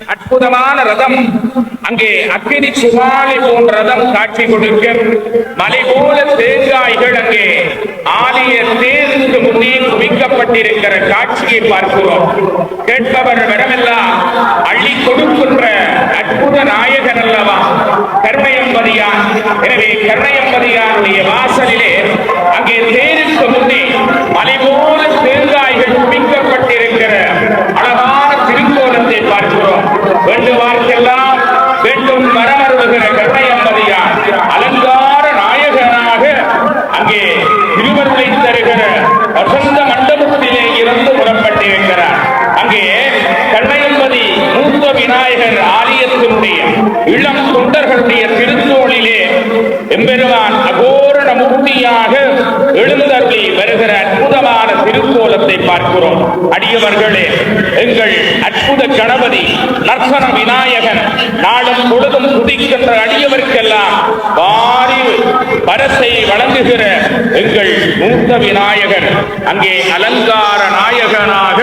அற்புதமான ரதம். அங்கே அக்னி சுவாலை போன்ற ரதம் காட்சி கொடுக்க மலை போல தேங்காய்கள் அங்கே ஆலய தேருக்கு முன்னே குவிக்கப்பட்டிருக்கிற காட்சியை பார்க்கிறோம். கேட்பவர் வரமெல்லாம் அள்ளி கொடுக்கின்ற அற்புத நாயகன் அல்லவா? கர்மயம்பதியான் எனவே கர்ணயம்பதியானுடைய வாசலிலே வேண்டும் வரமருளுகிற கருணையம்பதியார் அலங்கார நாயகனாக அங்கே திருவருளை தருகிற வசந்த மண்டபத்திலே இருந்து புறப்பட்டிருக்கிறார். அங்கே கண்ணையம்பதி மூத்த விநாயகர் ஆலயத்தினுடைய இளம் தொண்டர்களுடைய திருத்தோளிலே எம்பெருமான் அகோரண மூர்த்தியாக எழுந்தருளி வருகிற அற்புதமாக பார்க்கிறோம் அடியவர்களே எங்கள் அற்புத கணபதி நர்சன விநாயகன் நாளும் பொழுதும் துதிக்கின்ற அடியவர்க்கெல்லாம் வாரி பரசை வழங்குகிற எங்கள் மூத்த விநாயகன் அங்கே அலங்கார நாயகனாக